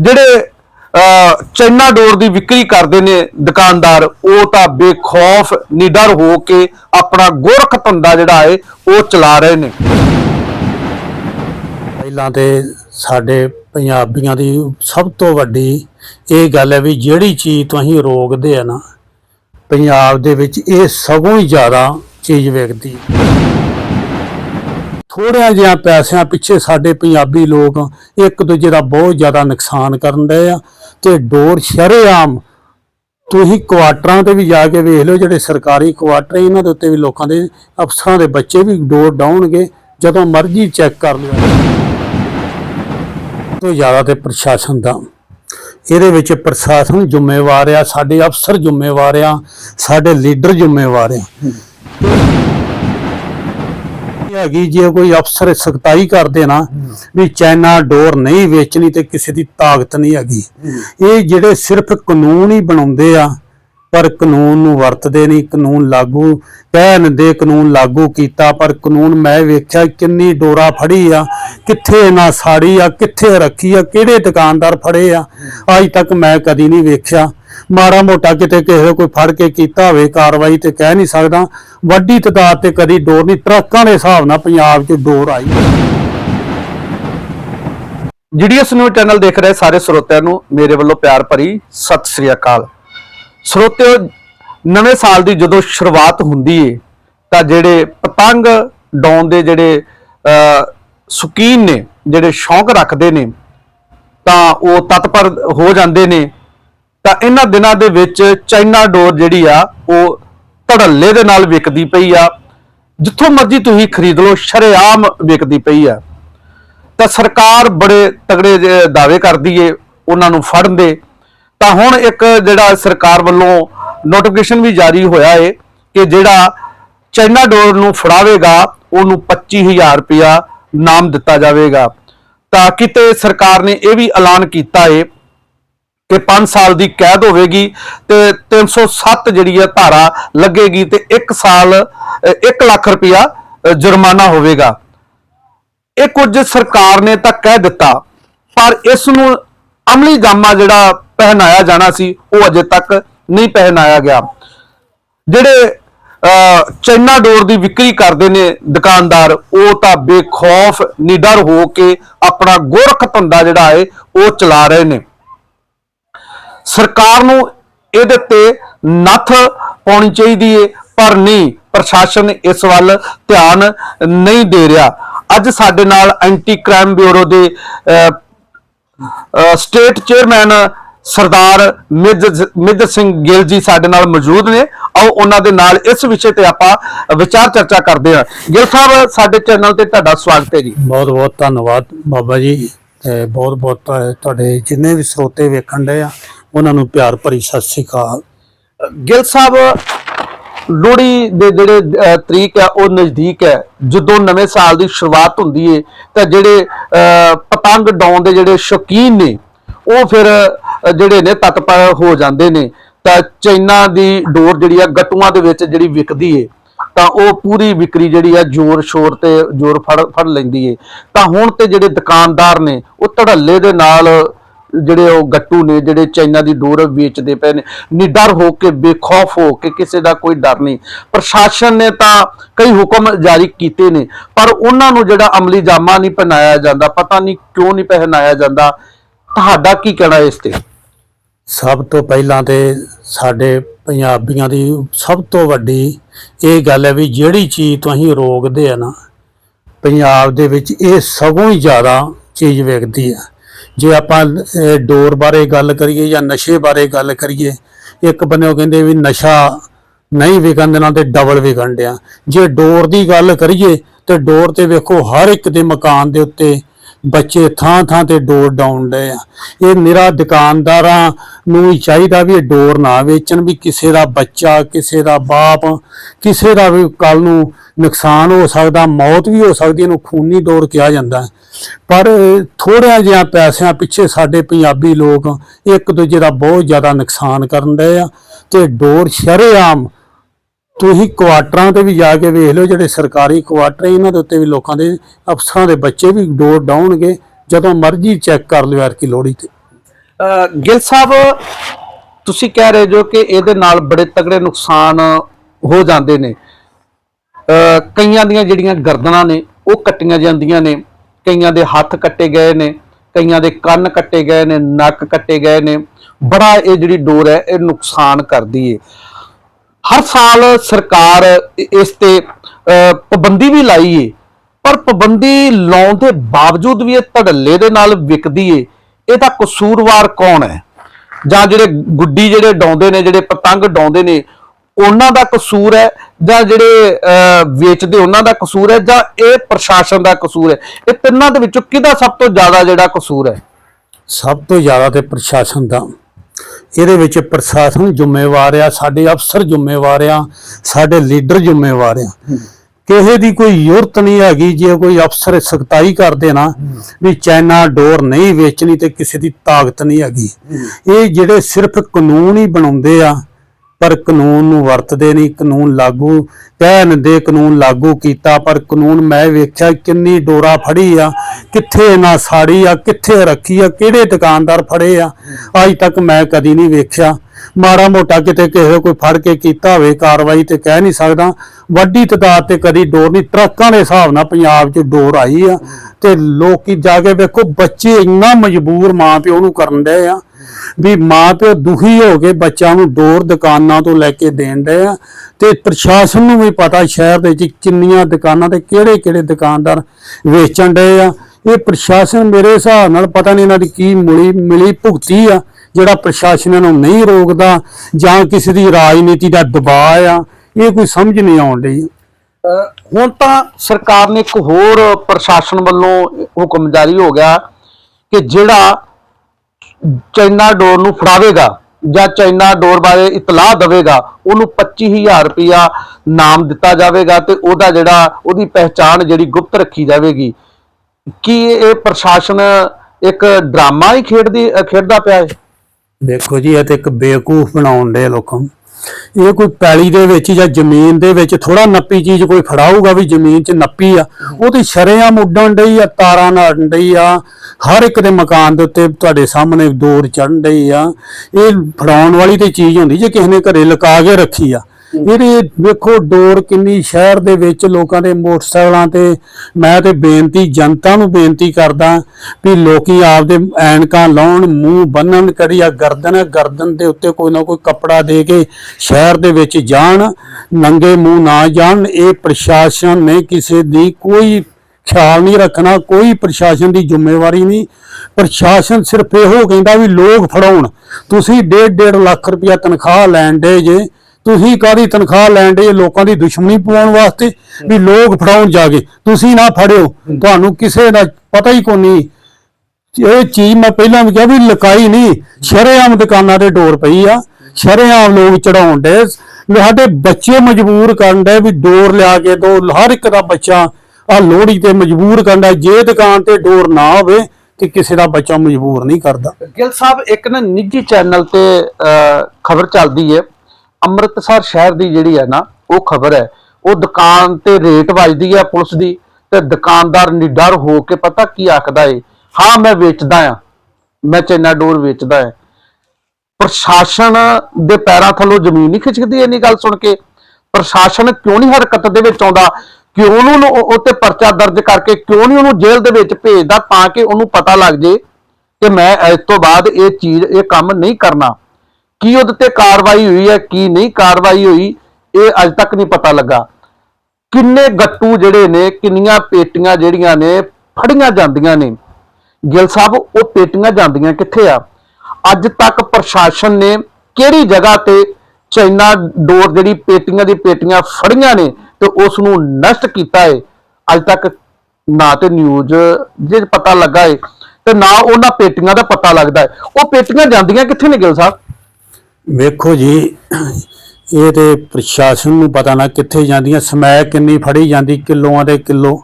ਜਿਹੜੇ ਅਹ, ਚਾਈਨਾ ਡੋਰ ਦੀ ਵਿਕਰੀ ਕਰਦੇ ਨੇ ਦੁਕਾਨਦਾਰ ਉਹ ਤਾਂ ਬੇਖੌਫ ਨਿਡਰ ਹੋ ਕੇ ਆਪਣਾ ਗੋਰਖ ਧੰਦਾ ਜਿਹੜਾ ਹੈ ਉਹ ਚਲਾ ਰਹੇ ਨੇ। ਪਹਿਲਾਂ ਤੇ ਸਾਡੇ ਪੰਜਾਬੀਆਂ ਦੀ ਸਭ ਤੋਂ ਵੱਡੀ ਇਹ ਗੱਲ ਹੈ ਵੀ ਜਿਹੜੀ ਚੀਜ਼ ਤੋਂ ਅਸੀਂ ਰੋਕਦੇ ਆ ਨਾ ਪੰਜਾਬ ਦੇ ਵਿੱਚ ਇਹ ਸਗੋਂ ਹੀ ਜ਼ਿਆਦਾ ਚੀਜ਼ ਵਿਕਦੀ ਹੈ ਥੋੜਿਆਂ ਜਿਹਾ ਪੈਸਿਆਂ ਪਿੱਛੇ ਸਾਡੇ ਪੰਜਾਬੀ ਲੋਕ ਇੱਕ ਦੂਜੇ ਦਾ ਬਹੁਤ ਜ਼ਿਆਦਾ ਨੁਕਸਾਨ ਕਰਨ ਦੇ ਆ ਤੇ ਡੋਰ ਸ਼ਰੇਆਮ ਤੁਸੀਂ ਕੁਆਟਰਾਂ ਤੇ ਵੀ ਜਾ ਕੇ ਵੇਖ ਲਓ, ਜਿਹੜੇ ਸਰਕਾਰੀ ਕੁਆਟਰ ਇਹਨਾਂ ਦੇ ਉੱਤੇ ਵੀ ਲੋਕਾਂ ਦੇ ਅਫਸਰਾਂ ਦੇ ਬੱਚੇ ਵੀ ਡੋਰ ਡਾਉਣਗੇ, ਜਦੋਂ ਮਰਜ਼ੀ ਚੈੱਕ ਕਰ ਲਿਓ। ਤੋਂ ਜ਼ਿਆਦਾ ਤੇ ਪ੍ਰਸ਼ਾਸਨ ਦਾ। ਇਹਦੇ ਵਿੱਚ ਪ੍ਰਸ਼ਾਸਨ ਜ਼ਿੰਮੇਵਾਰ ਆ, ਸਾਡੇ ਅਫਸਰ ਜ਼ਿੰਮੇਵਾਰ ਆ, ਸਾਡੇ ਲੀਡਰ ਜ਼ਿੰਮੇਵਾਰ ਆ। ਇਹ ਹੈਗੀ, ਜੇ ਕੋਈ ਅਫਸਰ ਸਖਤਾਈ ਕਰਦੇ ਨਾ, ਵੀ ਚਾਈਨਾ ਡੋਰ ਨਹੀਂ ਵੇਚਣੀ ਤੇ ਕਿਸੇ ਦੀ ਤਾਕਤ ਨਹੀਂ ਹੈਗੀ। ਇਹ ਜਿਹੜੇ ਸਿਰਫ ਕਾਨੂੰਨ ਹੀ ਬਣਾਉਂਦੇ ਆ, ਪਰ ਕਾਨੂੰਨ ਨੂੰ ਵਰਤਦੇ ਨਹੀਂ, ਕਾਨੂੰਨ ਲਾਗੂ, ਕਹਿਣ ਦੇ ਕਾਨੂੰਨ ਲਾਗੂ ਕੀਤਾ, ਪਰ ਕਾਨੂੰਨ ਮੈਂ ਵੇਖਿਆ ਕਿੰਨੀ ਡੋਰਾ ਫੜੀ ਆ, ਕਿੱਥੇ ਨਾ ਸਾੜੀ ਆ, ਕਿੱਥੇ ਰੱਖੀ ਆ, ਕਿਹੜੇ ਦੁਕਾਨਦਾਰ ਫੜੇ ਆ। ਅੱਜ ਤੱਕ ਮੈਂ ਕਦੀ ਨਹੀਂ ਵੇਖਿਆ। ਮਾੜਾ ਮੋਟਾ ਕਿਤੇ ਕਿਸੇ ਕੋਈ ਫੜ ਕੇ ਕੀਤਾ ਹੋਵੇ ਕਾਰਵਾਈ ਤੇ ਕਹਿ ਨਹੀਂ ਸਕਦਾ। ਵੱਡੀ ਤਦਾਦ ਤੇ ਕਦੀ ਡੋਰ ਨਹੀਂ। ਟਰੱਕਾਂ ਦੇ ਹਿਸਾਬ ਨਾਲ ਪੰਜਾਬ 'ਚ ਡੋਰ ਆਈ। ਜੀਡੀਐਸ ਨਿਊਜ਼ ਚੈਨਲ ਦੇਖ ਰਹੇ ਸਾਰੇ ਸਰੋਤਿਆਂ ਨੂੰ ਮੇਰੇ ਵੱਲੋਂ ਪਿਆਰ ਭਰੀ ਸਤਿ ਸ੍ਰੀ ਅਕਾਲ। ਸਰੋਤਿਓ ਨਵੇਂ ਸਾਲ ਦੀ ਜਦੋਂ ਸ਼ੁਰੂਆਤ ਹੁੰਦੀ ਏ ਤਾਂ ਜਿਹੜੇ ਪਤੰਗ ਡਾਉਣ ਦੇ ਜਿਹੜੇ ਅਹ, ਸ਼ੌਕੀਨ ਨੇ ਜਿਹੜੇ ਸ਼ੌਂਕ ਰੱਖਦੇ ਨੇ ਤਾਂ ਉਹ ਤਤਪਰ ਹੋ ਜਾਂਦੇ ਨੇ। ਤਾਂ ਇਹਨਾਂ ਦਿਨਾਂ ਦੇ ਵਿੱਚ ਚਾਈਨਾ ਡੋਰ ਜਿਹੜੀ ਆ, ਉਹ ਧੜੱਲੇ ਦੇ ਨਾਲ ਵਿਕਦੀ ਪਈ ਆ। ਜਿੱਥੋਂ ਮਰਜ਼ੀ ਤੁਸੀਂ ਖਰੀਦ ਲਓ, ਸ਼ਰੇਆਮ ਵਿਕਦੀ ਪਈ ਆ। ਤਾਂ ਸਰਕਾਰ ਬੜੇ ਤਗੜੇ ਦਾਅਵੇ ਕਰਦੀ ਏ ਉਹਨਾਂ ਨੂੰ ਫੜਨ ਦੇ। ਤਾਂ ਹੁਣ ਇੱਕ ਜਿਹੜਾ ਸਰਕਾਰ ਵੱਲੋਂ ਨੋਟੀਫਿਕੇਸ਼ਨ ਵੀ ਜਾਰੀ ਹੋਇਆ ਏ ਕਿ ਜਿਹੜਾ ਚਾਈਨਾ ਡੋਰ ਨੂੰ ਫੜਾਵੇਗਾ, ਉਹਨੂੰ 25000 ਰੁਪਇਆ ਨਾਮ ਦਿੱਤਾ ਜਾਵੇਗਾ। ਤਾਂ ਕਿਤੇ ਸਰਕਾਰ ਨੇ ਇਹ ਵੀ ਐਲਾਨ ਕੀਤਾ ਏ ਕਿ 5 ਸਾਲ ਦੀ ਕੈਦ ਹੋਵੇਗੀ ਤੇ 307 ਜਿਹੜੀ ਹੈ ਧਾਰਾ ਲੱਗੇਗੀ ਤੇ 1 ਸਾਲ 1 ਲੱਖ ਰੁਪਇਆ ਜੁਰਮਾਨਾ ਹੋਵੇਗਾ। ਇਹ ਕੁਝ ਸਰਕਾਰ ਨੇ ਤਾਂ ਕਹਿ ਦਿੱਤਾ ਪਰ ਇਸ ਨੂੰ ਅਮਲੀ ਜਾਮਾ ਜਿਹੜਾ ਪਹਿਨਾਇਆ ਜਾਣਾ ਸੀ ਉਹ ਅਜੇ ਤੱਕ ਨਹੀਂ ਪਹਿਨਾਇਆ ਗਿਆ। ਜਿਹੜੇ ਅਹ, ਚਾਈਨਾ ਡੋਰ ਦੀ ਵਿਕਰੀ ਕਰਦੇ ਨੇ ਦੁਕਾਨਦਾਰ ਉਹ ਤਾਂ ਬੇਖੌਫ ਨਿਡਰ ਹੋ ਕੇ ਆਪਣਾ ਗੋਰਖ ਧੰਦਾ ਜਿਹੜਾ ਹੈ ਉਹ ਚਲਾ ਰਹੇ ਨੇ। ਸਰਕਾਰ ਨੂੰ ਇਹਦੇ ਤੇ ਨੱਥ ਪਾਉਣੀ ਚਾਹੀਦੀ ਏ, ਪਰ ਨਹੀਂ, ਪ੍ਰਸ਼ਾਸਨ ਇਸ ਵੱਲ ਧਿਆਨ ਨਹੀਂ ਦੇ ਰਿਹਾ। ਅੱਜ ਸਾਡੇ ਨਾਲ ਐਂਟੀ ਕ੍ਰਾਈਮ ਬਿਊਰੋ ਦੇ ਸਟੇਟ ਚੇਅਰਮੈਨ ਸਰਦਾਰ ਮਿੱਧ ਸਿੰਘ ਗਿੱਲ ਜੀ ਸਾਡੇ ਨਾਲ ਮੌਜੂਦ ਨੇ। ਆਓ ਉਹਨਾਂ ਦੇ ਨਾਲ ਇਸ ਵਿਸ਼ੇ ਤੇ ਆਪਾਂ ਵਿਚਾਰ ਚਰਚਾ ਕਰਦੇ ਹਾਂ। ਗਿੱਲ ਸਾਹਿਬ, ਸਾਡੇ ਚੈਨਲ ਤੇ ਤੁਹਾਡਾ ਸਵਾਗਤ ਹੈ ਜੀ। ਬਹੁਤ ਬਹੁਤ ਧੰਨਵਾਦ ਬਾਬਾ ਜੀ। ਤੇ ਬਹੁਤ ਬਹੁਤ ਤੁਹਾਡੇ ਜਿੰਨੇ ਵੀ ਸਰੋਤੇ ਵੇਖਣ ਦੇ ਆ ਉਹਨਾਂ ਨੂੰ ਪਿਆਰ ਭਰੀ ਸਤਿ ਸ੍ਰੀ ਅਕਾਲ। ਗਿੱਲ ਸਾਹਿਬ, ਲੋਹੜੀ ਦੇ ਜਿਹੜੇ ਤਰੀਕ ਹੈ ਉਹ ਨਜ਼ਦੀਕ ਹੈ। ਜਦੋਂ ਨਵੇਂ ਸਾਲ ਦੀ ਸ਼ੁਰੂਆਤ ਹੁੰਦੀ ਹੈ ਤਾਂ ਜਿਹੜੇ ਪਤੰਗ ਡਾਉਣ ਦੇ ਜਿਹੜੇ ਸ਼ੌਕੀਨ ਨੇ, ਉਹ ਫਿਰ ਜਿਹੜੇ ਨੇ ਤਤਪਰ ਹੋ ਜਾਂਦੇ ਨੇ। ਤਾਂ ਚਾਈਨਾ ਦੀ ਡੋਰ ਜਿਹੜੀ ਆ, ਗੱਟੂਆਂ ਦੇ ਵਿੱਚ ਜਿਹੜੀ ਵਿਕਦੀ ਏ, ਤਾਂ ਉਹ ਪੂਰੀ ਵਿਕਰੀ ਜਿਹੜੀ ਆ, ਜ਼ੋਰ ਸ਼ੋਰ ਤੇ ਜ਼ੋਰ ਫੜ ਫੜ ਲੈਂਦੀ ਏ। ਤਾਂ ਹੁਣ ਤੇ ਜਿਹੜੇ ਦੁਕਾਨਦਾਰ ਨੇ, ਉਹ ਧੜੱਲੇ ਦੇ ਨਾਲ ਜਿਹੜੇ ਉਹ ਗੱਟੂ ਨੇ, ਜਿਹੜੇ ਚਾਈਨਾ ਦੀ ਡੋਰ ਵੇਚਦੇ ਪਏ ਨੇ ਨਿਡਰ ਹੋ ਕੇ, ਬੇਖੌਫ ਹੋ ਕੇ ਕਿਸੇ ਦਾ ਕੋਈ ਡਰ ਨਹੀਂ। ਪ੍ਰਸ਼ਾਸਨ ਨੇ ਤਾਂ ਕਈ ਹੁਕਮ ਜਾਰੀ ਕੀਤੇ ਨੇ, ਪਰ ਉਹਨਾਂ ਨੂੰ ਜਿਹੜਾ ਅਮਲੀ ਜਾਮਾ ਨਹੀਂ ਪਹਿਨਾਇਆ ਜਾਂਦਾ, ਪਤਾ ਨਹੀਂ ਕਿਉਂ ਨਹੀਂ ਪਹਿਨਾਇਆ ਜਾਂਦਾ। ਤੁਹਾਡਾ ਕੀ ਕਹਿਣਾ ਇਸ ਤੇ? ਸਭ ਤੋਂ ਪਹਿਲਾਂ ਤੇ ਸਾਡੇ ਪੰਜਾਬੀਆਂ ਦੀ ਸਭ ਤੋਂ ਵੱਡੀ ਇਹ ਗੱਲ ਹੈ ਵੀ ਜਿਹੜੀ ਚੀਜ਼ ਤੁਸੀਂ ਰੋਕਦੇ ਆ ਨਾ, ਪੰਜਾਬ ਦੇ ਵਿੱਚ ਇਹ ਸਗੋਂ ਹੀ ਜ਼ਿਆਦਾ ਚੀਜ਼ ਵਿਕਦੀ ਆ। ਜੇ ਆਪਾਂ ਡੋਰ ਬਾਰੇ ਗੱਲ ਕਰੀਏ ਜਾਂ ਨਸ਼ੇ ਬਾਰੇ ਗੱਲ ਕਰੀਏ, ਇੱਕ ਬੰਦੇ ਉਹ ਕਹਿੰਦੇ ਵੀ ਨਸ਼ਾ ਨਹੀਂ ਵਿਕਣ ਦੇਣਾ ਤੇ ਡਬਲ ਵਿਕਣ ਡਿਆ। ਜੇ ਡੋਰ ਦੀ ਗੱਲ ਕਰੀਏ ਤੇ ਡੋਰ ਤੇ ਵੇਖੋ ਹਰ ਇੱਕ ਦੇ ਮਕਾਨ ਦੇ ਉੱਤੇ ਬੱਚੇ ਥਾਂ ਥਾਂ ਤੇ ਡੋਰ ਡਾਉਣ ਡਏ ਆ। ਇਹ ਮੇਰਾ ਦੁਕਾਨਦਾਰਾਂ ਨੂੰ ਹੀ ਚਾਹੀਦਾ ਵੀ ਇਹ ਡੋਰ ਨਾ ਵੇਚਣ, ਵੀ ਕਿਸੇ ਦਾ ਬੱਚਾ, ਕਿਸੇ ਦਾ ਬਾਪ, ਕਿਸੇ ਦਾ ਵੀ ਕੱਲ ਨੂੰ ਨੁਕਸਾਨ ਹੋ ਸਕਦਾ, ਮੌਤ ਵੀ ਹੋ ਸਕਦੀ ਇਹਨੂੰ ਖੂਨੀ ਡੋਰ ਕਿਹਾ ਜਾਂਦਾ ਪਰ ਥੋੜਿਆਂ ਜਿਹਾ ਪੈਸਿਆਂ ਪਿੱਛੇ ਸਾਡੇ ਪੰਜਾਬੀ ਲੋਕ ਇੱਕ ਦੂਜੇ ਦਾ ਬਹੁਤ ਜ਼ਿਆਦਾ ਨੁਕਸਾਨ ਕਰਨ ਡਏ ਆ ਤੇ ਡੋਰ ਸ਼ਰੇਆਮ ਤੁਸੀਂ ਕੁਆਟਰਾਂ ਤੇ ਵੀ ਜਾ ਕੇ ਵੇਖ ਲਓ, ਜਿਹੜੇ ਸਰਕਾਰੀ ਕੁਆਟਰ ਇਹਨਾਂ ਦੇ ਉੱਤੇ ਵੀ ਲੋਕਾਂ ਦੇ ਅਫਸਰਾਂ ਦੇ ਬੱਚੇ ਵੀ ਡੋਰ ਡਾਉਣਗੇ, ਜਦੋਂ ਮਰਜ਼ੀ ਚੈੱਕ ਕਰ ਲਿਓ ਯਾਰ ਕੀ ਲੋੜੀ ਤੇ। ਅਹ ਗਿੱਲ ਸਾਹਿਬ, ਤੁਸੀਂ ਕਹਿ ਰਹੇ ਜੋ ਕਿ ਇਹਦੇ ਨਾਲ ਬੜੇ ਤਗੜੇ ਨੁਕਸਾਨ ਹੋ ਜਾਂਦੇ ਨੇ। ਕਈਆਂ ਦੀਆਂ ਜਿਹੜੀਆਂ ਗਰਦਨਾਂ ਨੇ, ਉਹ ਕੱਟੀਆਂ ਜਾਂਦੀਆਂ ਨੇ। ਕਈਆਂ ਦੇ ਹੱਥ ਕੱਟੇ ਗਏ ਨੇ, ਕਈਆਂ ਦੇ ਕੰਨ ਕੱਟੇ ਗਏ ਨੇ, ਨੱਕ ਕੱਟੇ ਗਏ ਨੇ। ਬੜਾ ਇਹ ਜਿਹੜੀ ਡੋਰ ਹੈ, ਇਹ ਨੁਕਸਾਨ ਕਰਦੀ ਹੈ ਹਰ ਸਾਲ ਸਰਕਾਰ ਇਸ ਤੇ ਪਾਬੰਦੀ ਵੀ ਲਾਈ ਏ। ਪਰ ਪਾਬੰਦੀ ਲਾਉਣ ਦੇ ਬਾਵਜੂਦ ਵੀ ਇਹ ਧੜੱਲੇ ਦੇ ਨਾਲ ਵਿਕਦੀ ਏ ਇਹਦਾ ਕਸੂਰਵਾਰ ਕੌਣ ਹੈ? ਜਾਂ ਜਿਹੜੇ ਗੁੱਡੀ ਜਿਹੜੇ ਡਾਉਂਦੇ ਨੇ, ਜਿਹੜੇ ਪਤੰਗ ਡਾਉਂਦੇ ਨੇ ਉਹਨਾਂ ਦਾ ਕਸੂਰ ਹੈ ਜਾਂ ਜਿਹੜੇ ਵੇਚਦੇ ਉਹਨਾਂ ਦਾ ਕਸੂਰ ਹੈ ਜਾਂ ਇਹ ਪ੍ਰਸ਼ਾਸਨ ਦਾ ਕਸੂਰ ਹੈ? ਇਹ ਤਿੰਨਾਂ ਦੇ ਵਿੱਚੋਂ ਕਿਹਦਾ ਸਭ ਤੋਂ ਜ਼ਿਆਦਾ ਜਿਹੜਾ ਕਸੂਰ ਹੈ? ਸਭ ਤੋਂ ਜ਼ਿਆਦਾ ਤੇ ਪ੍ਰਸ਼ਾਸਨ ਦਾ। ਇਹਦੇ ਵਿੱਚ ਪ੍ਰਸ਼ਾਸਨ ਜ਼ਿੰਮੇਵਾਰ ਆ ਸਾਡੇ ਅਫਸਰ ਜ਼ਿੰਮੇਵਾਰ ਆ ਸਾਡੇ ਲੀਡਰ ਜ਼ਿੰਮੇਵਾਰ ਆ। ਕਿਸੇ ਦੀ ਕੋਈ ਯੁਰਤ ਨਹੀਂ ਹੈਗੀ ਜੇ ਕੋਈ ਅਫਸਰ ਸਖਤਾਈ ਕਰਦੇ ਨਾ ਵੀ ਚਾਈਨਾ ਡੋਰ ਨਹੀਂ ਵੇਚਣੀ ਤੇ ਕਿਸੇ ਦੀ ਤਾਕਤ ਨਹੀਂ ਹੈਗੀ। ਇਹ ਜਿਹੜੇ ਸਿਰਫ ਕਾਨੂੰਨ ਹੀ ਬਣਾਉਂਦੇ ਆ ਪਰ ਕਾਨੂੰਨ ਨੂੰ ਵਰਤਦੇ ਨਹੀਂ, ਕਾਨੂੰਨ ਲਾਗੂ, ਕਹਿਣ ਦੇ ਕਾਨੂੰਨ ਲਾਗੂ ਕੀਤਾ, ਪਰ ਕਾਨੂੰਨ ਮੈਂ ਵੇਖਿਆ ਕਿੰਨੀ ਡੋਰਾ ਫੜੀ ਆ, ਕਿੱਥੇ ਨਾ ਸਾੜੀ ਆ, ਕਿੱਥੇ ਰੱਖੀ ਆ, ਕਿਹੜੇ ਦੁਕਾਨਦਾਰ ਫੜੇ ਆ, ਅੱਜ ਤੱਕ ਮੈਂ ਕਦੀ ਨਹੀਂ ਵੇਖਿਆ। ਮਾੜਾ ਮੋਟਾ ਕਿਤੇ ਕਿਸੇ ਕੋਈ ਫੜ ਕੇ ਕੀਤਾ ਹੋਵੇ, ਕਾਰਵਾਈ ਤੇ ਕਹਿ ਨਹੀਂ ਸਕਦਾ। ਵੱਡੀ ਤਦਾਦ ਤੇ ਕਦੀ ਡੋਰ ਨਹੀਂ, ਟਰੱਕਾਂ ਦੇ ਹਿਸਾਬ ਨਾਲ ਪੰਜਾਬ 'ਚ ਡੋਰ ਆਈ ਆ, ਤੇ ਲੋਕੀ ਜਾ ਕੇ ਵੇਖੋ, ਬੱਚੇ ਇੰਨਾ ਮਜਬੂਰ ਮਾਂ ਪਿਓ ਨੂੰ ਕਰਨ ਦੇ ਆ। ਵੀ ਮਾਂ ਪਿਓ ਦੁਖੀ ਹੋ ਕੇ ਬੱਚਿਆਂ ਨੂੰ ਡੋਰ ਦੁਕਾਨਾਂ ਤੋਂ ਲੈ ਕੇ ਦੇਣ ਦੇ ਆ। ਤੇ ਪ੍ਰਸ਼ਾਸਨ ਨੂੰ ਵੀ ਪਤਾ ਸ਼ਹਿਰ ਦੇ ਵਿੱਚ ਕਿੰਨੀਆਂ ਦੁਕਾਨਾਂ ਤੇ ਕਿਹੜੇ ਕਿਹੜੇ ਦੁਕਾਨਦਾਰ ਵੇਚਣ ਦੇ ਆ। ਇਹ ਪ੍ਰਸ਼ਾਸਨ ਮੇਰੇ ਹਿਸਾਬ ਨਾਲ ਪਤਾ ਨਹੀਂ ਇਹਨਾਂ ਦੀ ਕੀ ਮਿਲੀ ਮਿਲੀ ਭੁਗਤੀ ਆ, ਜਿਹੜਾ ਪ੍ਰਸ਼ਾਸਨ ਇਹਨਾਂ ਨੂੰ ਨਹੀਂ ਰੋਕਦਾ ਜਾਂ ਕਿਸੇ ਦੀ ਰਾਜਨੀਤੀ ਦਾ ਦਬਾਅ ਆ। ਇਹ ਕੋਈ ਸਮਝ ਨਹੀਂ ਆਉਣ ਡਈ। ਹੁਣ ਤਾਂ ਸਰਕਾਰ ਨੇ ਇੱਕ ਹੋਰ ਪ੍ਰਸ਼ਾਸਨ ਵੱਲੋਂ ਹੁਕਮ ਜਾਰੀ ਹੋ ਗਿਆ ਕਿ ਜਿਹੜਾ ਚਾਈਨਾ ਡੋਰ ਨੂੰ ਫੜਾਵੇਗਾ ਜਾਂ ਚਾਈਨਾ ਡੋਰ ਬਾਰੇ ਇਤਲਾਹ ਦੇਵੇਗਾ, ਉਹਨੂੰ 25000 ਰੁਪਇਆ ਨਾਮ ਦਿੱਤਾ ਜਾਵੇਗਾ ਤੇ ਉਹਦਾ ਜਿਹੜਾ, ਉਹਦੀ ਪਹਿਚਾਣ ਜਿਹੜੀ ਗੁਪਤ ਰੱਖੀ ਜਾਵੇਗੀ ਕੀ ਇਹ ਪ੍ਰਸ਼ਾਸਨ ਇੱਕ ਡਰਾਮਾ ਹੀ ਖੇਡਦੀ ਖੇਡਦਾ ਪਿਆ ਹੈ ਦੇਖੋ ਜੀ, ਇਹ ਤੇ ਇੱਕ ਬੇਵਕੂਫ ਬਣਾਉਣ ਦੇ ਲੋਕਾਂ ਨੂੰ। ਇਹ ਕੋਈ ਪੈਲੀ ਦੇ ਵਿੱਚ ਜਾਂ ਜ਼ਮੀਨ ਦੇ ਵਿੱਚ ਥੋੜਾ ਨੱਪੀ ਚੀਜ਼ ਕੋਈ ਫੜਾਊਗਾ ਵੀ ਜ਼ਮੀਨ 'ਚ ਨੱਪੀ ਆ। ਉਹ ਤੇ ਸ਼ਰੇਆਮ ਉੱਡਣ ਡਈ ਆ, ਤਾਰਾਂ ਨਾਲ ਡਈ ਆ। ਹਰ ਇੱਕ ਦੇ ਮਕਾਨ ਦੇ ਉੱਤੇ ਤੁਹਾਡੇ ਸਾਹਮਣੇ ਦੂਰ ਚੜਨ ਡਈ ਆ। ਇਹ ਫੜਾਉਣ ਵਾਲੀ ਤੇ ਚੀਜ਼ ਹੁੰਦੀ, ਜੇ ਕਿਸੇ ਨੇ ਘਰੇ ਲੁਕਾ ਕੇ ਰੱਖੀ ਆ। ਇਹਦੇ ਵੇਖੋ ਡੋਰ ਕਿੰਨੀ ਸ਼ਹਿਰ ਦੇ ਵਿੱਚ ਲੋਕਾਂ ਦੇ ਮੋਟਰਸਾਈਕਲਾਂ ਤੇ ਮੈਂ ਤੇ ਬੇਨਤੀ ਜਨਤਾ ਨੂੰ ਬੇਨਤੀ ਕਰਦਾ ਵੀ ਲੋਕੀ ਆਪਦੇ ਐਨਕਾਂ ਲਾਉਣ ਮੂੰਹ ਬੰਨਣ ਕੜੀਆ ਗਰਦਨ ਹੈ, ਗਰਦਨ ਦੇ ਉੱਤੇ ਕੋਈ ਨਾ ਕੋਈ ਕੱਪੜਾ ਦੇ ਕੇ ਸ਼ਹਿਰ ਦੇ ਵਿੱਚ ਜਾਣ ਨੰਗੇ ਮੂੰਹ ਨਾ ਜਾਣ ਇਹ ਪ੍ਰਸ਼ਾਸਨ ਨੇ ਕਿਸੇ ਦੀ ਕੋਈ ਖਿਆਲ ਨਹੀਂ ਰੱਖਣਾ ਕੋਈ ਪ੍ਰਸ਼ਾਸਨ ਦੀ ਜ਼ਿੰਮੇਵਾਰੀ ਨਹੀਂ। ਪ੍ਰਸ਼ਾਸਨ ਸਿਰਫ ਇਹੋ ਕਹਿੰਦਾ ਵੀ ਲੋਕ ਫੜਾਉਣ। ਤੁਸੀਂ 1.5 ਲੱਖ ਰੁਪਇਆ ਤਨਖਾਹ ਲੈਣ ਦੇ ਜੇ ਤੁਸੀਂ ਕਾਹਦੀ ਤਨਖਾਹ ਲੈਣ ਦੇ ਲੋਕਾਂ ਦੀ ਦੁਸ਼ਮਣੀ ਪਵਾਉਣ ਵਾਸਤੇ ਵੀ ਲੋਕ ਫੜਾਉਣ ਜਾ ਤੁਸੀਂ ਨਾ ਫੜਿਓ। ਤੁਹਾਨੂੰ ਕਿਸੇ ਦਾ ਪਤਾ ਹੀ ਕੋਈ ਨਹੀਂ। ਇਹ ਚੀਜ਼ ਮੈਂ ਪਹਿਲਾਂ ਵੀ ਕਿਹਾ ਵੀ ਲਕਾਈ ਨਹੀਂ। ਸ਼ਰੇਆਮ ਦੁਕਾਨਾਂ ਤੇ ਡੋਰ ਪਈ ਆ। ਸ਼ਰੇਆਮ ਲੋਕ ਚੜਾਉਣ ਦੇ। ਸਾਡੇ ਬੱਚੇ ਮਜਬੂਰ ਕਰਨ ਦੇ ਵੀ ਡੋਰ ਲਿਆ ਕੇ ਦੋ। ਹਰ ਇੱਕ ਦਾ ਬੱਚਾ ਆ ਲੋਹੜੀ ਤੇ ਮਜਬੂਰ ਕਰਨ ਕਰਦਾ ਜੇ ਦੁਕਾਨ ਤੇ ਡੋਰ ਨਾ ਹੋਵੇ ਤੇ ਕਿਸੇ ਦਾ ਬੱਚਾ ਮਜਬੂਰ ਨਹੀਂ ਕਰਦਾ। ਗਿੱਲ ਸਾਹਿਬ, ਇੱਕ ਨਾ ਨਿੱਜੀ ਚੈਨਲ ਤੇ ਖਬਰ ਚੱਲਦੀ ਹੈ ਅੰਮ੍ਰਿਤਸਰ ਸ਼ਹਿਰ ਦੀ ਜਿਹੜੀ ਹੈ ਨਾ, ਉਹ ਖਬਰ ਹੈ। ਉਹ ਦੁਕਾਨ ਤੇ ਰੇਟ ਵੱਜਦੀ ਹੈ ਪੁਲਿਸ ਦੀ ਤੇ ਦੁਕਾਨਦਾਰ ਨਿਡਰ ਹੋ ਕੇ ਪਤਾ ਕੀ ਆਖਦਾ ਏ? ਹਾਂ, ਮੈਂ ਵੇਚਦਾ ਆ। ਮੈਂ ਚੈਨਾ ਡੋਰ ਵੇਚਦਾ ਆ। ਪ੍ਰਸ਼ਾਸਨ ਦੇ ਪੈਰਾਂ ਥੱਲੋਂ ਜ਼ਮੀਨ ਨਹੀਂ ਖਿੱਚਦੀ ਇੰਨੀ ਗੱਲ ਸੁਣ ਕੇ। ਪ੍ਰਸ਼ਾਸਨ ਕਿਉਂ ਨਹੀਂ ਹਰਕਤ ਦੇ ਵਿੱਚ ਆਉਂਦਾ? ਕਿਉਂ ਉਹਨੂੰ ਉਹ ਤੇ ਪਰਚਾ ਦਰਜ ਕਰਕੇ ਕਿਉਂ ਨਹੀਂ ਉਹਨੂੰ ਜੇਲ੍ਹ ਦੇ ਵਿੱਚ ਭੇਜਦਾ ਤਾਂ ਕਿ ਉਹਨੂੰ ਪਤਾ ਲੱਗ ਜੇ ਕਿ ਮੈਂ ਇਸ ਤੋਂ ਬਾਅਦ ਇਹ ਚੀਜ਼, ਇਹ ਕੰਮ ਨਹੀਂ ਕਰਨਾ। ਕੀ ਉਹਦੇ ਤੇ ਕਾਰਵਾਈ ਹੋਈ ਹੈ, ਕੀ ਨਹੀਂ ਕਾਰਵਾਈ ਹੋਈ, ਇਹ ਅਜੇ ਤੱਕ ਨਹੀਂ ਪਤਾ ਲੱਗਾ। ਕਿੰਨੇ ਗੱਟੂ ਜਿਹੜੇ ਨੇ, ਕਿੰਨੀਆਂ ਪੇਟੀਆਂ ਜਿਹੜੀਆਂ ਨੇ, ਫੜੀਆਂ ਜਾਂਦੀਆਂ ਨੇ। ਗਿੱਲ ਸਾਹਿਬ, ਉਹ ਪੇਟੀਆਂ ਜਾਂਦੀਆਂ ਕਿੱਥੇ ਆ? ਅੱਜ ਤੱਕ ਪ੍ਰਸ਼ਾਸਨ ਨੇ ਕਿਹੜੀ ਜਗ੍ਹਾ ਤੇ ਚਾਈਨਾ ਡੋਰ ਜਿਹੜੀ ਪੇਟੀਆਂ ਦੀ ਪੇਟੀਆਂ ਫੜੀਆਂ ਨੇ ਤੇ ਉਸ ਨੂੰ ਨਸ਼ਟ ਕੀਤਾ ਹੈ ਅੱਜ ਤੱਕ ਨਾ ਤੇ ਨਿਊਜ਼ ਜੇ ਪਤਾ ਲੱਗਾ ਏ, ਤੇ ਨਾ ਉਹਨਾਂ ਪੇਟੀਆਂ ਦਾ ਪਤਾ ਲੱਗਦਾ ਹੈ ਉਹ ਪੇਟੀਆਂ ਜਾਂਦੀਆਂ ਕਿੱਥੇ ਨੇ ਗਿੱਲ ਸਾਹਿਬ? ਵੇਖੋ ਜੀ, ਇਹ ਤੇ ਪ੍ਰਸ਼ਾਸਨ ਨੂੰ ਪਤਾ ਨਾ ਕਿੱਥੇ ਜਾਂਦੀਆਂ, ਸਮੈਕ ਕਿੰਨੀ ਫੜੀ ਜਾਂਦੀ, ਕਿਲੋਆਂ ਦੇ ਕਿਲੋ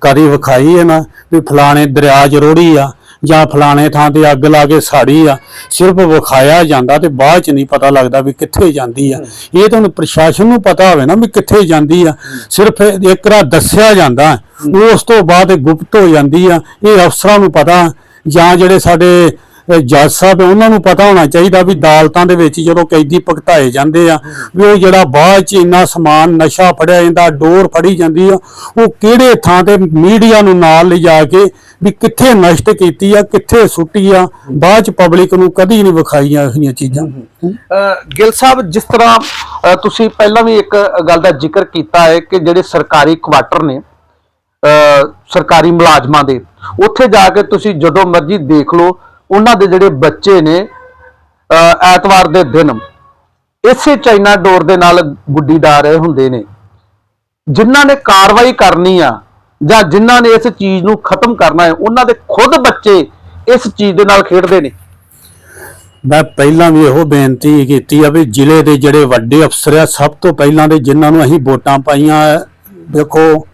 ਕਦੀ ਵਿਖਾਈ ਹੈ ਨਾ, ਵੀ ਫਲਾਣੇ ਦਰਿਆ 'ਚ ਰੋੜੀ ਆ, ਜਾਂ ਫਲਾਣੇ ਥਾਂ ਤੇ ਅੱਗ ਲਾ ਕੇ ਸਾੜੀ ਆ, ਸਿਰਫ ਵਿਖਾਇਆ ਜਾਂਦਾ ਤੇ ਬਾਅਦ ਚ ਨਹੀਂ ਪਤਾ ਲੱਗਦਾ ਵੀ ਕਿੱਥੇ ਜਾਂਦੀ ਆ। ਇਹ ਤਾਂ ਹੁਣ ਪ੍ਰਸ਼ਾਸਨ ਨੂੰ ਪਤਾ ਹੋਵੇ ਨਾ ਵੀ ਕਿੱਥੇ ਜਾਂਦੀ ਆ, ਸਿਰਫ ਇੱਕ ਰਾ ਦੱਸਿਆ ਜਾਂਦਾ, ਉਸ ਤੋਂ ਬਾਅਦ ਗੁਪਤ ਹੋ ਜਾਂਦੀ ਆ, ਇਹ ਅਫਸਰਾਂ ਨੂੰ ਪਤਾ, ਜਾਂ ਜਿਹੜੇ ਸਾਡੇ ਜੱਜ ਸਾਹਿਬ ਹੈ, ਉਹਨਾਂ ਨੂੰ ਪਤਾ ਹੋਣਾ ਚਾਹੀਦਾ ਵੀ ਅਦਾਲਤਾਂ ਦੇ ਵਿੱਚ ਜਦੋਂ ਕੈਦੀ ਭਗਤਾਏ ਜਾਂਦੇ ਆ ਵੀ ਉਹ ਜਿਹੜਾ ਬਾਅਦ ਚ ਇੰਨਾ ਸਮਾਨ ਨਸ਼ਾ ਫੜਿਆ ਜਾਂਦਾ ਡੋਰ ਫੜੀ ਜਾਂਦੀ ਆ ਉਹ ਕਿਹੜੇ ਥਾਂ ਤੇ ਮੀਡੀਆ ਨੂੰ ਨਾਲ ਲਿਜਾ ਕੇ ਵੀ ਕਿੱਥੇ ਨਸ਼ਟ ਕੀਤੀ ਆ ਕਿੱਥੇ ਸੁੱਟੀ ਆ ਬਾਅਦ ਚ ਪਬਲਿਕ ਨੂੰ ਕਦੀ ਨਹੀਂ ਵਿਖਾਈਆਂ ਇਹੋ ਚੀਜ਼ਾਂ। ਅਹ ਗਿੱਲ ਸਾਹਿਬ ਜਿਸ ਤਰ੍ਹਾਂ ਤੁਸੀਂ ਪਹਿਲਾਂ ਵੀ ਇੱਕ ਗੱਲ ਦਾ ਜ਼ਿਕਰ ਕੀਤਾ ਹੈ ਕਿ ਜਿਹੜੇ ਸਰਕਾਰੀ ਕੁਆਟਰ ਨੇ ਅਹ ਸਰਕਾਰੀ ਮੁਲਾਜ਼ਮਾਂ ਦੇ ਉੱਥੇ ਜਾ ਕੇ ਤੁਸੀਂ ਜਦੋਂ ਮਰਜ਼ੀ ਦੇਖ ਲਓ ਉਹਨਾਂ ਦੇ ਜਿਹੜੇ ਬੱਚੇ ਨੇ ਐਤਵਾਰ ਦੇ ਦਿਨ ਇਸੇ ਚਾਈਨਾ ਡੋਰ ਦੇ ਨਾਲ ਗੁੱਡੀ ਡਾ ਰਹੇ ਹੁੰਦੇ ਨੇ। ਜਿਨ੍ਹਾਂ ਨੇ ਕਾਰਵਾਈ ਕਰਨੀ ਆ ਜਾਂ ਜਿਨ੍ਹਾਂ ਨੇ ਇਸ ਚੀਜ਼ ਨੂੰ ਖਤਮ ਕਰਨਾ ਹੈ, ਉਹਨਾਂ ਦੇ ਖੁਦ ਬੱਚੇ ਇਸ ਚੀਜ਼ ਦੇ ਨਾਲ ਖੇਡਦੇ ਨੇ। ਮੈਂ ਪਹਿਲਾਂ ਵੀ ਇਹੋ ਬੇਨਤੀ ਕੀਤੀ ਆ ਵੀ ਜ਼ਿਲ੍ਹੇ ਦੇ ਜਿਹੜੇ ਵੱਡੇ ਅਫਸਰ ਆ, ਸਭ ਤੋਂ ਪਹਿਲਾਂ ਦੇ ਜਿਨ੍ਹਾਂ ਨੂੰ ਅਸੀਂ ਵੋਟਾਂ ਪਾਈਆਂ, ਦੇਖੋ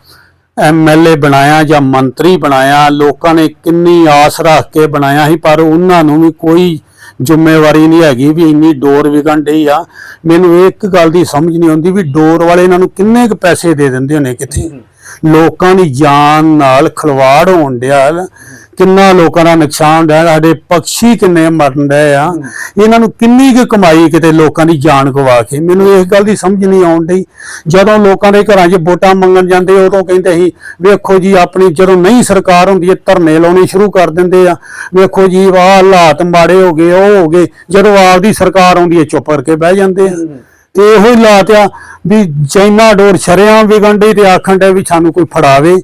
ਐਮਐਲਏ ਬਣਾਇਆ ਜਾਂ ਮੰਤਰੀ ਬਣਾਇਆ ਲੋਕਾਂ ਨੇ ਕਿੰਨੀ ਆਸ ਰੱਖ ਕੇ ਬਣਾਇਆ ਸੀ ਪਰ ਉਹਨਾਂ ਨੂੰ ਵੀ ਕੋਈ ਜ਼ਿੰਮੇਵਾਰੀ ਨਹੀਂ ਹੈਗੀ ਵੀ ਇੰਨੀ ਡੋਰ ਵਿਕਣ ਡਈ ਆ। ਮੈਨੂੰ ਇੱਕ ਗੱਲ ਦੀ ਸਮਝ ਨਹੀਂ ਆਉਂਦੀ ਵੀ ਡੋਰ ਵਾਲੇ ਇਹਨਾਂ ਨੂੰ ਕਿੰਨੇ ਕੁ ਪੈਸੇ ਦੇ ਦਿੰਦੇ ਹੋਣੇ ਕਿੱਥੇ? ਲੋਕਾਂ ਦੀ ਜਾਨ ਨਾਲ ਖਿਲਵਾੜ ਹੋਣ ਡਿਆ। ਕਿੰਨਾ ਲੋਕਾਂ ਦਾ ਨੁਕਸਾਨ ਡਿਆ ਸਾਡੇ ਪੰਛੀ ਕਿੰਨੇ ਮਰਨ ਡਏ ਆ। ਇਹਨਾਂ ਨੂੰ ਕਿੰਨੀ ਕੁ ਕਮਾਈ ਕਿਤੇ ਲੋਕਾਂ ਦੀ ਜਾਨ ਗਵਾ ਕੇ। ਮੈਨੂੰ ਇਸ ਗੱਲ ਦੀ ਸਮਝ ਨਹੀਂ ਆਉਣ ਡਈ। ਜਦੋਂ ਲੋਕਾਂ ਦੇ ਘਰਾਂ 'ਚ ਵੋਟਾਂ ਮੰਗਣ ਜਾਂਦੇ ਉਦੋਂ ਕਹਿੰਦੇ ਸੀ ਵੇਖੋ ਜੀ ਆਪਣੀ ਜਦੋਂ ਨਹੀਂ ਸਰਕਾਰ ਹੁੰਦੀ ਹੈ ਧਰਨੇ ਲਾਉਣੇ ਸ਼ੁਰੂ ਕਰ ਦਿੰਦੇ ਆ। ਵੇਖੋ ਜੀ ਆਹ ਹਾਲਾਤ ਮਾੜੇ ਹੋ ਗਏ ਉਹ ਹੋ ਗਏ। ਜਦੋਂ ਆਪਦੀ ਸਰਕਾਰ ਆਉਂਦੀ ਹੈ ਚੁੱਪ ਕਰਕੇ ਬਹਿ ਜਾਂਦੇ ਆ। ਤੇ ਇਹੋ ਹੀ ਲਾਤ ਆ ਵੀ ਚਾਈਨਾ ਡੋਰ ਸ਼ਰਿਆਂ ਵਿਗਣ ਡਈ ਤੇ ਆਖਣ ਡੇ ਵੀ ਸਾਨੂੰ ਕੋਈ ਫੜਾਵੇ।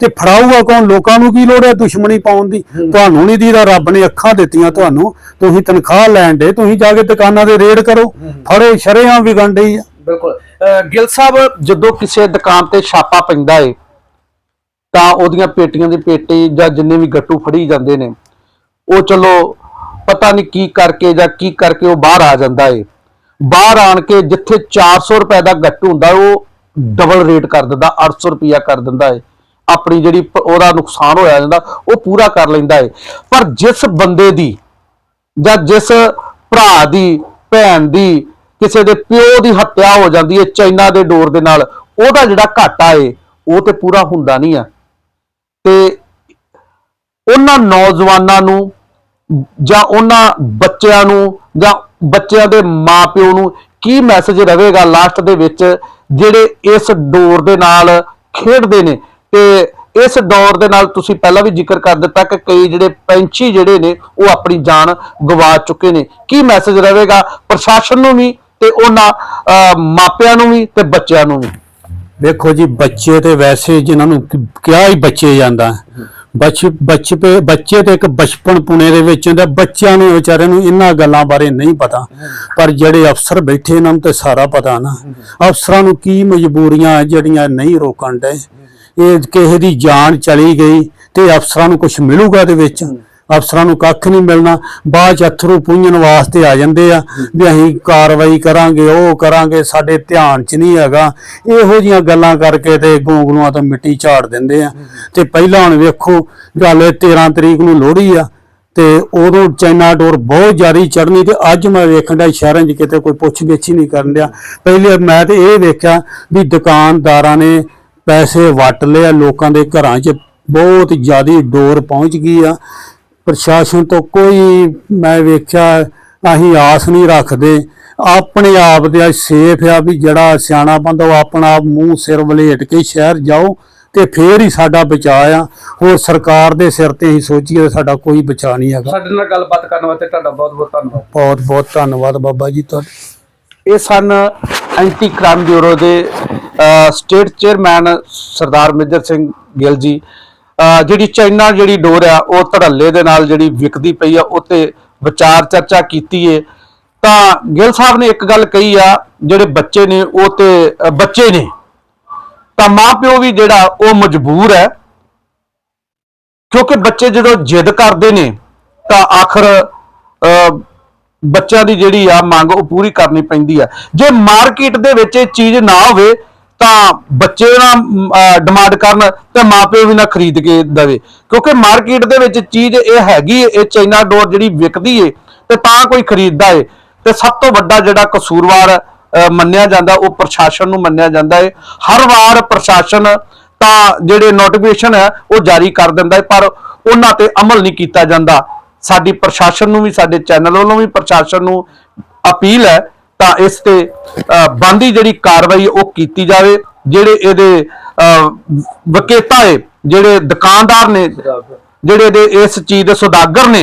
ਤੇ ਫੜਾਊਗਾ ਕੌਣ? ਲੋਕਾਂ ਨੂੰ ਕੀ ਲੋੜ ਹੈ ਦੁਸ਼ਮਣੀ ਪਾਉਣ ਦੀ? ਤੁਹਾਨੂੰ ਨਹੀਂ ਦੀਦਾ ਰੱਬ ਨੇ ਅੱਖਾਂ ਦਿੱਤੀਆਂ ਤੁਹਾਨੂੰ। ਤੁਸੀਂ ਤਨਖਾਹ ਲੈਣ ਦੇ ਤੁਸੀਂ ਜਾ ਕੇ ਦੁਕਾਨਾਂ ਦੇ ਰੇਡ ਕਰੋ। ਫੜੋ ਸ਼ਰਿਆਂ ਵਿਗਣ ਡਈ ਆ। ਬਿਲਕੁਲ। ਗਿਲ ਸਾਹਿਬ ਜਦੋਂ ਕਿਸੇ ਦੁਕਾਨ ਤੇ ਛਾਪਾ ਪੈਂਦਾ ਏ ਤਾਂ ਉਹਦੀਆਂ ਪੇਟੀਆਂ ਦੇ ਪੇਟੇ ਜਾਂ ਜਿੰਨੇ ਵੀ ਗੱਟੂ ਫੜੀ ਜਾਂਦੇ ਨੇ ਉਹ ਚਲੋ ਪਤਾ ਨਹੀਂ ਕੀ ਕਰਕੇ ਜਾਂ ਕੀ ਕਰਕੇ ਉਹ ਬਾਹਰ ਆ ਜਾਂਦਾ ਏ। ਬਾਹਰ ਆਣ ਕੇ ਜਿੱਥੇ 400 ਰੁਪਏ ਦਾ ਗੱਟ ਹੁੰਦਾ, ਉਹ ਡਬਲ ਰੇਟ ਕਰ ਦਿੰਦਾ 800 ਰੁਪਿਆ ਕਰ ਦਿੰਦਾ ਏ। ਆਪਣੀ ਜਿਹੜੀ ਪ- ਉਹਦਾ ਨੁਕਸਾਨ ਹੋਇਆ ਜਾਂਦਾ, ਉਹ ਪੂਰਾ ਕਰ ਲੈਂਦਾ ਹੈ ਪਰ ਜਿਸ ਬੰਦੇ ਦੀ ਜਾਂ ਜਿਸ ਭਰਾ ਦੀ, ਭੈਣ ਦੀ, ਕਿਸੇ ਦੇ ਪਿਓ ਦੀ ਹੱਤਿਆ ਹੋ ਜਾਂਦੀ ਹੈ ਚਾਈਨਾ ਦੇ ਡੋਰ ਦੇ ਨਾਲ, ਉਹਦਾ ਜਿਹੜਾ ਘਾਟਾ ਏ, ਉਹ ਤੇ ਪੂਰਾ ਹੁੰਦਾ ਨਹੀਂ ਆ। ਤੇ ਉਹਨਾਂ ਨੌਜਵਾਨਾਂ ਨੂੰ ਜਾਂ ਉਹਨਾਂ ਬੱਚਿਆਂ ਨੂੰ ਜਾਂ ਬੱਚਿਆਂ ਦੇ ਮਾਪਿਓ ਨੂੰ ਕੀ ਮੈਸੇਜ ਰਹੇਗਾ ਲਾਸਟ ਦੇ ਵਿੱਚ ਜਿਹੜੇ ਇਸ ਡੋਰ ਦੇ ਨਾਲ ਖੇਡਦੇ ਨੇ? ਤੇ ਇਸ ਦੌਰ ਦੇ ਨਾਲ ਤੁਸੀਂ ਪਹਿਲਾਂ ਵੀ ਜ਼ਿਕਰ ਕਰ ਦਿੱਤਾ ਕਿ ਕਈ ਜਿਹੜੇ ਪੰਛੀ ਜਿਹੜੇ ਨੇ ਉਹ ਆਪਣੀ ਜਾਨ ਗਵਾ ਚੁੱਕੇ ਨੇ। ਕੀ ਮੈਸੇਜ ਰਹੇਗਾ ਪ੍ਰਸ਼ਾਸਨ ਨੂੰ ਵੀ ਤੇ ਉਹਨਾਂ ਅਹ, ਮਾਪਿਆਂ ਨੂੰ ਵੀ ਤੇ ਬੱਚਿਆਂ ਨੂੰ ਵੀ? ਵੇਖੋ ਜੀ ਬੱਚੇ ਤੇ ਵੈਸੇ ਜਿਨ੍ਹਾਂ ਨੂੰ ਕਿ- ਕਿਹਾ ਹੀ ਬੱਚੇ ਜਾਂਦਾ। ਬੱਚ ਬਚਪੇ ਬੱਚੇ ਤੇ ਇੱਕ ਬਚਪਨ ਪੁਣੇ ਦੇ ਵਿੱਚ ਹੁੰਦਾ, ਬੱਚਿਆਂ ਨੂੰ ਵਿਚਾਰਿਆਂ ਨੂੰ ਇਹਨਾਂ ਗੱਲਾਂ ਬਾਰੇ ਨਹੀਂ ਪਤਾ। ਪਰ ਜਿਹੜੇ ਅਫਸਰ ਬੈਠੇ ਇਹਨਾਂ ਨੂੰ ਤੇ ਸਾਰਾ ਪਤਾ ਨਾ। ਅਫਸਰਾਂ ਨੂੰ ਕੀ ਮਜਬੂਰੀਆਂ ਜਿਹੜੀਆਂ ਨਹੀਂ ਰੋਕਣ ਦੇ ਇਹ ਕਿਸੇ ਦੀ ਜਾਨ ਚਲੀ ਗਈ ਤੇ ਅਫਸਰਾਂ ਨੂੰ ਕੁਝ ਮਿਲੂਗਾ ਦੇ ਵਿੱਚ। ਅਫਸਰਾਂ ਨੂੰ ਕੱਖ ਨਹੀਂ ਮਿਲਣਾ, ਬਾਅਦ ਚ ਅਥਰੂ ਪੁੰਝਣ ਵਾਸਤੇ ਆ ਜਾਂਦੇ ਆ ਵੀ ਅਸੀਂ ਕਾਰਵਾਈ ਕਰਾਂਗੇ, ਉਹ ਕਰਾਂਗੇ, ਸਾਡੇ ਧਿਆਨ ਚ ਨਹੀਂ ਹੈਗਾ। ਇਹੋ ਜੀਆਂ ਗੱਲਾਂ ਕਰਕੇ ਤੇ ਗੋਂਗਲੂਆਂ ਤੋਂ ਮਿੱਟੀ ਝਾੜ ਦਿੰਦੇ ਆ। ਤੇ ਪਹਿਲਾਂ ਹੁਣ ਵੇਖੋ, ਗੱਲ ਇਹ 13 ਤਰੀਕ ਨੂੰ ਲੋਹੜੀ ਆ, ਤੇ ਉਦੋਂ ਚਾਈਨਾ ਡੋਰ ਬਹੁਤ ਜ਼ਿਆਦਾ ਚੜਨੀ ਤੇ ਅੱਜ ਮੈਂ ਵੇਖਣ ਦਾ ਸ਼ਹਿਰਾਂ 'ਚ ਕਿਤੇ ਕੋਈ ਪੁੱਛ ਗਿੱਛ ਹੀ ਨਹੀਂ ਕਰਨ ਡਿਆ। ਪਹਿਲੇ ਮੈਂ ਤੇ ਇਹ ਵੇਖਿਆ ਵੀ ਦੁਕਾਨਦਾਰਾਂ ਨੇ ਪੈਸੇ ਵਟ ਲਏ ਲੋਕਾਂ ਦੇ ਘਰਾਂ 'ਚ ਬਹੁਤ ਜ਼ਿਆਦਾ ਡੋਰ ਪਹੁੰਚ ਗਈ ਆ। ਪ੍ਰਸ਼ਾਸਨ ਤੋਂ ਕੋਈ ਮੈਂ ਵੇਖਿਆ ਅਸੀਂ ਆਸ ਨਹੀਂ ਰੱਖਦੇ। ਆਪਣੇ ਆਪ ਦੇ ਸੇਫ ਆ ਵੀ ਜਿਹੜਾ ਸਿਆਣਾ ਬੰਦਾ ਉਹ ਆਪਣਾ ਆਪ ਮੂੰਹ ਸਿਰ ਵਲੇਟ ਕੇ ਸ਼ਹਿਰ ਜਾਓ ਤੇ ਫੇਰ ਹੀ ਸਾਡਾ ਬਚਾਅ ਆ। ਹੋਰ ਸਰਕਾਰ ਦੇ ਸਿਰ ਤੇ ਹੀ ਸੋਚੀਏ ਸਾਡਾ ਕੋਈ ਬਚਾਅ ਨਹੀਂ ਹੈਗਾ। ਸਾਡੇ ਨਾਲ ਗੱਲਬਾਤ ਕਰਨ ਵਾਸਤੇ ਤੁਹਾਡਾ ਬਹੁਤ ਬਹੁਤ ਧੰਨਵਾਦ। ਬਹੁਤ ਬਹੁਤ ਧੰਨਵਾਦ ਬਾਬਾ ਜੀ ਤੁਹਾਡਾ। ਇਹ ਸਨ ਐਂਟੀ ਕ੍ਰਾਈਮ ਬਿਊਰੋ ਦੇ state chairman Sardar major Singh Gill ji. ਜਿਹੜੀ ਚਾਈਨਾ ਜਿਹੜੀ ਡੋਰ ਆ, ਉਹ ਧੜੱਲੇ ਦੇ ਨਾਲ ਜਿਹੜੀ ਵਿਕਦੀ ਪਈ ਆ ਉਹ ਤੇ ਵਿਚਾਰ ਚਰਚਾ ਕੀਤੀ ਏ। ਤਾਂ ਗਿੱਲ ਸਾਹਿਬ ਨੇ ਇੱਕ ਗੱਲ ਕਹੀ ਆ, ਜਿਹੜੇ ਬੱਚੇ ਨੇ, ਉਹ ਤੇ ਬੱਚੇ ਨੇ। ਤਾਂ ਮਾਪਿਓ ਵੀ ਜਿਹੜਾ, ਉਹ ਮਜਬੂਰ ਹੈ। ਕਿਉਂਕਿ ਬੱਚੇ ਜਦੋਂ ਜਿੱਦ ਕਰਦੇ ਨੇ, ਤਾਂ ਆਖਰ ਬੱਚਿਆਂ ਦੀ ਜਿਹੜੀ ਆ, ਮੰਗ ਉਹ ਪੂਰੀ ਕਰਨੀ ਪੈਂਦੀ ਆ। ਜੇ ਮਾਰਕੀਟ ਦੇ ਵਿੱਚ ਇਹ ਚੀਜ਼ ਨਾ ਹੋਵੇ ਤਾਂ ਬੱਚੇ ਨਾ ਡਿਮਾਂਡ ਕਰਨ ਤੇ ਮਾਪਿਓ ਵੀ ਨਾ ਖਰੀਦ ਕੇ ਦੇਵੇ। ਕਿਉਂਕਿ ਮਾਰਕੀਟ ਦੇ ਵਿੱਚ ਚੀਜ਼ ਇਹ ਹੈਗੀ ਏ, ਇਹ ਚਾਈਨਾ ਡੋਰ ਜਿਹੜੀ ਵਿਕਦੀ ਏ ਤੇ ਤਾਂ ਕੋਈ ਖਰੀਦਦਾ ਏ। ਤੇ ਸਭ ਤੋਂ ਵੱਡਾ ਜਿਹੜਾ ਕਸੂਰਵਾਰ ਮੰਨਿਆ ਜਾਂਦਾ ਉਹ ਪ੍ਰਸ਼ਾਸਨ ਨੂੰ ਮੰਨਿਆ ਜਾਂਦਾ ਏ। ਹਰ ਵਾਰ ਪ੍ਰਸ਼ਾਸਨ ਤਾਂ ਜਿਹੜੇ ਨੋਟੀਫਿਕੇਸ਼ਨ ਹੈ ਉਹ ਜਾਰੀ ਕਰ ਦਿੰਦਾ ਹੈ ਪਰ ਉਹਨਾਂ ਤੇ ਅਮਲ ਨਹੀਂ ਕੀਤਾ ਜਾਂਦਾ। ਸਾਡੀ ਪ੍ਰਸ਼ਾਸਨ ਨੂੰ ਵੀ ਸਾਡੇ ਚੈਨਲ ਵੱਲੋਂ ਵੀ ਪ੍ਰਸ਼ਾਸਨ ਨੂੰ ਅਪੀਲ ਹੈ ਤਾਂ ਇਸ ਤੇ ਅ, ਬਣਦੀ ਜਿਹੜੀ ਕਾਰਵਾਈ ਉਹ ਕੀਤੀ ਜਾਵੇ ਜਿਹੜੇ ਇਹਦੇ ਵਕੇਤਾ ਏ ਜਿਹੜੇ ਦੁਕਾਨਦਾਰ ਨੇ ਜਿਹੜੇ ਇਹਦੇ ਇਸ ਚੀਜ਼ ਦੇ ਸੁਦਾਗਰ ਨੇ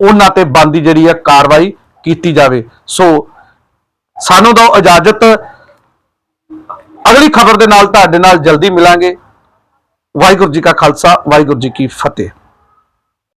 ਉਹਨਾਂ ਤੇ ਬਣਦੀ ਜਿਹੜੀ ਹੈ ਕਾਰਵਾਈ ਕੀਤੀ ਜਾਵੇ। ਸੋ ਸਾਨੂੰ ਦਿਓ ਇਜਾਜ਼ਤ ਅਗਲੀ ਖਬਰ ਦੇ ਨਾਲ ਤੁਹਾਡੇ ਨਾਲ ਜਲਦੀ ਮਿਲਾਂਗੇ। ਵਾਹਿਗੁਰੂ ਜੀ ਕਾ ਖਾਲਸਾ ਵਾਹਿਗੁਰੂ ਜੀ ਕੀ ਫਤਿਹ।